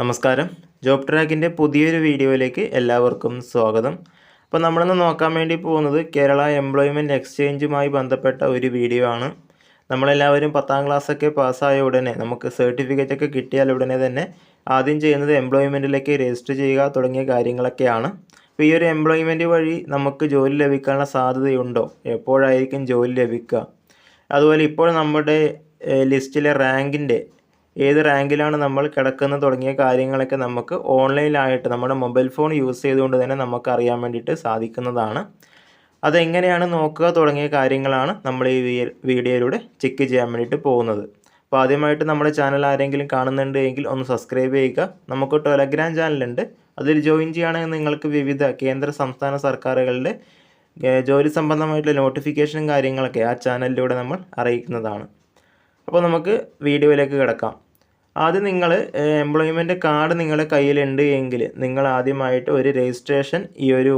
നമസ്കാരം. ജോബ് ട്രാക്കിന്റെ പുതിയൊരു വീഡിയോയിലേക്ക് എല്ലാവർക്കും സ്വാഗതം. അപ്പോൾ നമ്മളിന്ന് നോക്കാൻ വേണ്ടി പോകുന്നത് കേരള എംപ്ലോയ്മെന്റ് എക്സ്ചേഞ്ചുമായി ബന്ധപ്പെട്ട ഒരു വീഡിയോ ആണ്. നമ്മളെല്ലാവരും പത്താം ക്ലാസ്സൊക്കെ പാസ്സായ ഉടനെ നമുക്ക് സർട്ടിഫിക്കറ്റ് ഒക്കെ കിട്ടിയാൽ ഉടനെ തന്നെ ആദ്യം ചെയ്യുന്നത് എംപ്ലോയ്മെന്റിലേക്ക് രജിസ്റ്റർ ചെയ്യുക തുടങ്ങിയ കാര്യങ്ങളൊക്കെയാണ്. അപ്പോൾ ഈ ഒരു എംപ്ലോയ്മെന്റ് വഴി നമുക്ക് ജോലി ലഭിക്കാനുള്ള സാധ്യതയുണ്ടോ? എപ്പോഴായിരിക്കും ജോലി ലഭിക്കുക? അതുപോലെ ഇപ്പോൾ നമ്മുടെ ലിസ്റ്റിലെ റാങ്കിന്റെ ഏത് റാങ്കിലാണ് നമ്മൾ കിടക്കുന്നത് തുടങ്ങിയ കാര്യങ്ങളൊക്കെ നമുക്ക് ഓൺലൈനായിട്ട് നമ്മുടെ മൊബൈൽ ഫോൺ യൂസ് ചെയ്തുകൊണ്ട് തന്നെ നമുക്ക് അറിയാൻ വേണ്ടിയിട്ട് സാധിക്കുന്നതാണ്. അതെങ്ങനെയാണ് നോക്കുക തുടങ്ങിയ കാര്യങ്ങളാണ് നമ്മൾ ഈ വീഡിയോയിലൂടെ ചെക്ക് ചെയ്യാൻ വേണ്ടിയിട്ട് പോകുന്നത്. അപ്പോൾ ആദ്യമായിട്ട് നമ്മുടെ ചാനൽ ആരെങ്കിലും കാണുന്നുണ്ട് എങ്കിൽ ഒന്ന് സബ്സ്ക്രൈബ് ചെയ്യുക. നമുക്ക് ടെലഗ്രാം ചാനലുണ്ട് അതിൽ ജോയിൻ ചെയ്യുകയാണെങ്കിൽ നിങ്ങൾക്ക് വിവിധ കേന്ദ്ര സംസ്ഥാന സർക്കാരുകളുടെ ജോലി സംബന്ധമായിട്ടുള്ള നോട്ടിഫിക്കേഷനും കാര്യങ്ങളൊക്കെ ആ ചാനലിലൂടെ നമ്മൾ അറിയിക്കുന്നതാണ്. അപ്പോൾ നമുക്ക് വീഡിയോയിലേക്ക് കിടക്കാം. ആദ്യം നിങ്ങൾ എംപ്ലോയ്മെന്റ് കാർഡ് നിങ്ങളുടെ കയ്യിലുണ്ട് എങ്കിൽ നിങ്ങൾ ആദ്യമായിട്ട് ഒരു രജിസ്ട്രേഷൻ ഈ ഒരു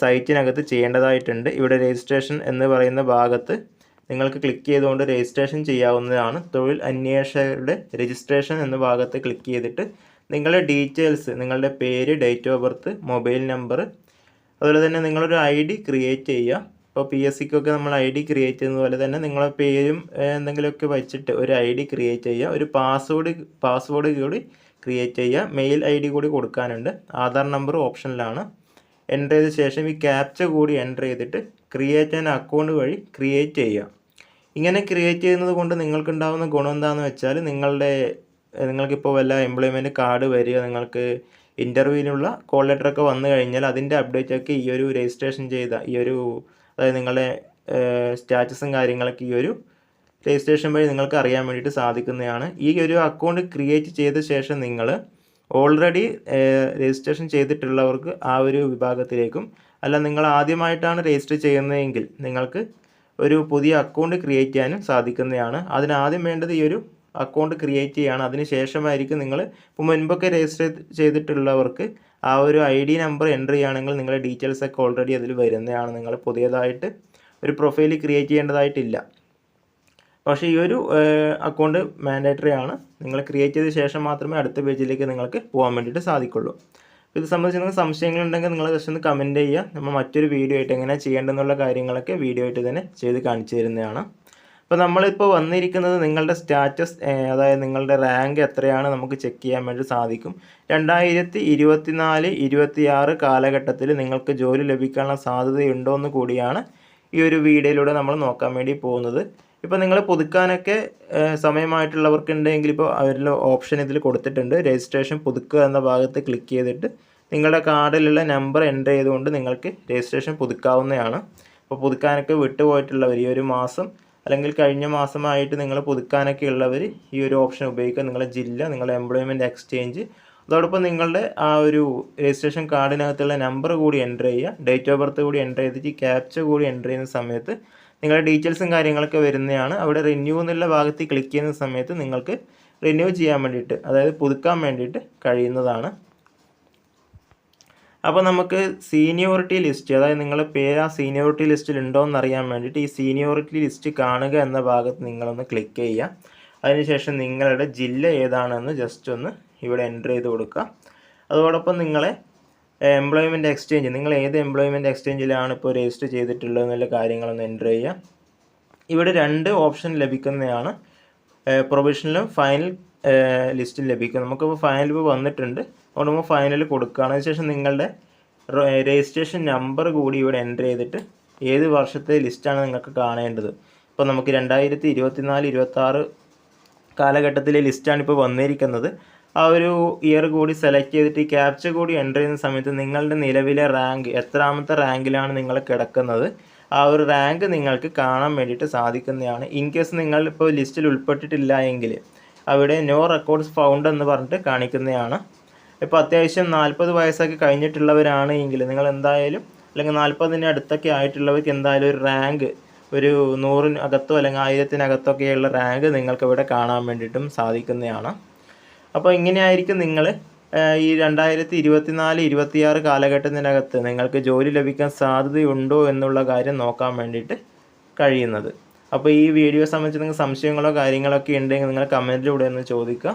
സൈറ്റിനകത്ത് ചെയ്യേണ്ടതായിട്ടുണ്ട്. ഇവിടെ രജിസ്ട്രേഷൻ എന്ന് പറയുന്ന ഭാഗത്ത് നിങ്ങൾക്ക് ക്ലിക്ക് ചെയ്തുകൊണ്ട് രജിസ്ട്രേഷൻ ചെയ്യാവുന്നതാണ്. തൊഴിൽ അന്വേഷകരുടെ രജിസ്ട്രേഷൻ എന്ന ഭാഗത്ത് ക്ലിക്ക് ചെയ്തിട്ട് നിങ്ങളുടെ ഡീറ്റെയിൽസ് നിങ്ങളുടെ പേര് date of birth mobile number അതുപോലെ തന്നെ നിങ്ങളൊരു ഐ ഡി ക്രിയേറ്റ് ചെയ്യുക. ഇപ്പോൾ പി എസ് സിക്കൊക്കെ നമ്മൾ ഐ ഡി ക്രിയേറ്റ് ചെയ്യുന്ന പോലെ തന്നെ നിങ്ങളെ പേരും എന്തെങ്കിലുമൊക്കെ വെച്ചിട്ട് ഒരു ഐ ഡി ക്രിയേറ്റ് ചെയ്യുക ഒരു പാസ്വേഡ് പാസ്വേഡ് കൂടി ക്രിയേറ്റ് ചെയ്യുക മെയിൽ ഐ ഡി കൂടി കൊടുക്കാനുണ്ട്. ആധാർ നമ്പർ ഓപ്ഷനിലാണ് എന്റർ ചെയ്ത ശേഷം ഈ ക്യാപ്ച കൂടി എന്റർ ചെയ്തിട്ട് ക്രിയേറ്റ് ആൻ അക്കൗണ്ട് വഴി ക്രിയേറ്റ് ചെയ്യുക. ഇങ്ങനെ ക്രിയേറ്റ് ചെയ്യുന്നത് കൊണ്ട് നിങ്ങൾക്കുണ്ടാകുന്ന ഗുണം എന്താണെന്ന് വെച്ചാൽ നിങ്ങളുടെ നിങ്ങൾക്കിപ്പോൾ വല്ല എംപ്ലോയ്മെന്റ് കാർഡ് വരിക നിങ്ങൾക്ക് ഇന്റർവ്യൂവിനുള്ള കോൾ ലെറ്ററൊക്കെ വന്നു കഴിഞ്ഞാൽ അതിന്റെ അപ്ഡേറ്റൊക്കെ ഈ ഒരു രജിസ്ട്രേഷൻ ചെയ്ത ഈ ഒരു അതായത് നിങ്ങളുടെ സ്റ്റാറ്റസും കാര്യങ്ങളൊക്കെ ഈ ഒരു രജിസ്ട്രേഷൻ വഴി നിങ്ങൾക്ക് അറിയാൻ വേണ്ടിയിട്ട് സാധിക്കുന്നതാണ്. ഈ ഒരു അക്കൗണ്ട് ക്രിയേറ്റ് ചെയ്ത ശേഷം നിങ്ങൾ ഓൾറെഡി രജിസ്ട്രേഷൻ ചെയ്തിട്ടുള്ളവർക്ക് ആ ഒരു വിഭാഗത്തിലേക്കും അല്ല നിങ്ങൾ ആദ്യമായിട്ടാണ് രജിസ്റ്റർ ചെയ്യുന്നതെങ്കിൽ നിങ്ങൾക്ക് ഒരു പുതിയ അക്കൗണ്ട് ക്രിയേറ്റ് ചെയ്യാനും സാധിക്കുന്നതാണ്. അതിനാദ്യം വേണ്ടത് ഈ ഒരു അക്കൗണ്ട് ക്രിയേറ്റ് ചെയ്യാണ്. അതിന് ശേഷമായിരിക്കും നിങ്ങൾ ഇപ്പോൾ മുൻപൊക്കെ രജിസ്റ്റർ ചെയ്തിട്ടുള്ളവർക്ക് ആ ഒരു ഐ ഡി നമ്പർ എന്റർ ചെയ്യുകയാണെങ്കിൽ നിങ്ങളുടെ ഡീറ്റെയിൽസ് ഒക്കെ ഓൾറെഡി അതിൽ വരുന്നതാണ്. നിങ്ങൾ പുതിയതായിട്ട് ഒരു പ്രൊഫൈൽ ക്രിയേറ്റ് ചെയ്യേണ്ടതായിട്ടില്ല. പക്ഷേ ഈ ഒരു അക്കൗണ്ട് മാൻഡേറ്ററി ആണ്. നിങ്ങൾ ക്രിയേറ്റ് ചെയ്ത ശേഷം മാത്രമേ അടുത്ത പേജിലേക്ക് നിങ്ങൾക്ക് പോകാൻ വേണ്ടിയിട്ട് സാധിക്കുള്ളൂ. ഇത് സംബന്ധിച്ച് നിങ്ങൾക്ക് സംശയങ്ങളുണ്ടെങ്കിൽ നിങ്ങൾ ജസ്റ്റ് ഒന്ന് കമന്റ് ചെയ്യുക. നമ്മൾ മറ്റൊരു വീഡിയോ ആയിട്ട് എങ്ങനെ ചെയ്യേണ്ടതെന്നുള്ള കാര്യങ്ങളൊക്കെ വീഡിയോ ആയിട്ട് തന്നെ ചെയ്ത് കാണിച്ചു തരുന്നതാണ്. അപ്പോൾ നമ്മളിപ്പോൾ വന്നിരിക്കുന്നത് നിങ്ങളുടെ സ്റ്റാറ്റസ് അതായത് നിങ്ങളുടെ റാങ്ക് എത്രയാണ് നമുക്ക് ചെക്ക് ചെയ്യാൻ വേണ്ടി സാധിക്കും. രണ്ടായിരത്തി ഇരുപത്തിനാല് ഇരുപത്തിയാറ് കാലഘട്ടത്തിൽ നിങ്ങൾക്ക് ജോലി ലഭിക്കാനുള്ള സാധ്യതയുണ്ടോ എന്ന് കൂടിയാണ് ഈ ഒരു വീഡിയോയിലൂടെ നമ്മൾ നോക്കാൻ വേണ്ടി പോകുന്നത്. ഇപ്പോൾ നിങ്ങൾ പുതുക്കാനൊക്കെ സമയമായിട്ടുള്ളവർക്കുണ്ടെങ്കിൽ ഇപ്പോൾ അവരിൽ ഓപ്ഷൻ ഇതിൽ കൊടുത്തിട്ടുണ്ട്. രജിസ്ട്രേഷൻ പുതുക്കുക എന്ന ഭാഗത്ത് ക്ലിക്ക് ചെയ്തിട്ട് നിങ്ങളുടെ കാർഡിലുള്ള നമ്പർ എന്റർ ചെയ്തുകൊണ്ട് നിങ്ങൾക്ക് രജിസ്ട്രേഷൻ പുതുക്കാവുന്നതാണ്. അപ്പോൾ പുതുക്കാനൊക്കെ വിട്ടുപോയിട്ടുള്ളവർ ഈ ഒരു മാസം അല്ലെങ്കിൽ കഴിഞ്ഞ മാസമായിട്ട് നിങ്ങൾ പുതുക്കാനൊക്കെ ഉള്ളവർ ഈ ഒരു ഓപ്ഷൻ ഉപയോഗിക്കുക. നിങ്ങളുടെ ജില്ല നിങ്ങളുടെ എംപ്ലോയ്മെന്റ് എക്സ്ചേഞ്ച് അതോടൊപ്പം നിങ്ങളുടെ ആ ഒരു രജിസ്ട്രേഷൻ കാർഡിനകത്തുള്ള നമ്പർ കൂടി എന്റർ ചെയ്യുക. ഡേറ്റ് ഓഫ് ബർത്ത് കൂടി എന്റർ ചെയ്തിട്ട് ക്യാപ്ച കൂടി എന്റർ ചെയ്യുന്ന സമയത്ത് നിങ്ങളുടെ ഡീറ്റെയിൽസും കാര്യങ്ങളൊക്കെ വരുന്നതാണ്. അവിടെ റിന്യൂ എന്നുള്ള ഭാഗത്ത് ക്ലിക്ക് ചെയ്യുന്ന സമയത്ത് നിങ്ങൾക്ക് റിന്യൂ ചെയ്യാൻ വേണ്ടിയിട്ട് അതായത് പുതുക്കാൻ വേണ്ടിയിട്ട് കഴിയുന്നതാണ്. അപ്പോൾ നമുക്ക് സീനിയോറിറ്റി ലിസ്റ്റ് അതായത് നിങ്ങളുടെ പേര് ആ സീനിയോറിറ്റി ലിസ്റ്റിൽ ഉണ്ടോ എന്ന് അറിയാൻ വേണ്ടിയിട്ട് ഈ സീനിയോറിറ്റി ലിസ്റ്റ് കാണുക എന്ന ഭാഗത്ത് നിങ്ങളൊന്ന് ക്ലിക്ക് ചെയ്യുക. അതിനുശേഷം നിങ്ങളുടെ ജില്ല ഏതാണെന്ന് ജസ്റ്റ് ഒന്ന് ഇവിടെ എന്റർ ചെയ്ത് കൊടുക്കുക. അതോടൊപ്പം നിങ്ങളെ എംപ്ലോയ്മെന്റ് എക്സ്ചേഞ്ച് നിങ്ങൾ ഏത് എംപ്ലോയ്മെന്റ് എക്സ്ചേഞ്ചിലാണ് ഇപ്പോൾ രജിസ്റ്റർ ചെയ്തിട്ടുള്ളത് എന്നുള്ള കാര്യങ്ങളൊന്ന് എന്റർ ചെയ്യുക. ഇവിടെ രണ്ട് ഓപ്ഷൻ ലഭിക്കുന്നതാണ്. പ്രൊവിഷണലും ഫൈനൽ ലിസ്റ്റിൽ ലഭിക്കും നമുക്കിപ്പോൾ ഫൈനൽ വന്നിട്ടുണ്ട്. അതുകൊണ്ട് നമ്മൾ ഫൈനൽ കൊടുക്കുകയാണ്. അതിനുശേഷം നിങ്ങളുടെ രജിസ്ട്രേഷൻ നമ്പർ കൂടി ഇവിടെ എന്റർ ചെയ്തിട്ട് ഏത് വർഷത്തെ ലിസ്റ്റാണ് നിങ്ങൾക്ക് കാണേണ്ടത്? ഇപ്പോൾ നമുക്ക് രണ്ടായിരത്തി ഇരുപത്തിനാല് ഇരുപത്താറ് കാലഘട്ടത്തിലെ ലിസ്റ്റാണ് ഇപ്പോൾ വന്നിരിക്കുന്നത്. ആ ഒരു ഇയർ കൂടി സെലക്ട് ചെയ്തിട്ട് ഈ ക്യാപ്ച കൂടി എന്റർ ചെയ്യുന്ന സമയത്ത് നിങ്ങളുടെ നിലവിലെ റാങ്ക് എത്രാമത്തെ റാങ്കിലാണ് നിങ്ങൾ കിടക്കുന്നത്? ആ ഒരു റാങ്ക് നിങ്ങൾക്ക് കാണാൻ വേണ്ടിയിട്ട് സാധിക്കുന്നതാണ്. ഇൻ കേസ് നിങ്ങൾ ഇപ്പോൾ ലിസ്റ്റിൽ ഉൾപ്പെട്ടിട്ടില്ല എങ്കിൽ അവിടെ നോ റെക്കോർഡ്സ് ഫൗണ്ട് എന്ന് പറഞ്ഞിട്ട് കാണിക്കുന്നതാണ്. ഇപ്പോൾ അത്യാവശ്യം നാൽപ്പത് വയസ്സൊക്കെ കഴിഞ്ഞിട്ടുള്ളവരാണ് എങ്കിൽ നിങ്ങൾ എന്തായാലും അല്ലെങ്കിൽ നാൽപ്പതിന് അടുത്തൊക്കെ ആയിട്ടുള്ളവർക്ക് എന്തായാലും ഒരു റാങ്ക് ഒരു നൂറിന് അകത്തോ അല്ലെങ്കിൽ ആയിരത്തിനകത്തൊക്കെയുള്ള റാങ്ക് നിങ്ങൾക്ക് ഇവിടെ കാണാൻ വേണ്ടിയിട്ടും സാധിക്കുന്നതാണ്. അപ്പോൾ ഇങ്ങനെയായിരിക്കും നിങ്ങൾ ഈ രണ്ടായിരത്തി ഇരുപത്തിനാല് ഇരുപത്തിയാറ് കാലഘട്ടത്തിനകത്ത് നിങ്ങൾക്ക് ജോലി ലഭിക്കാൻ സാധ്യതയുണ്ടോ എന്നുള്ള കാര്യം നോക്കാൻ വേണ്ടിയിട്ട് കഴിയുന്നത്. അപ്പോൾ ഈ വീഡിയോ സംബന്ധിച്ച് നിങ്ങൾക്ക് സംശയങ്ങളോ കാര്യങ്ങളൊക്കെ ഉണ്ടെങ്കിൽ നിങ്ങൾ കമന്റിലൂടെ ഒന്ന് ചോദിക്കുക.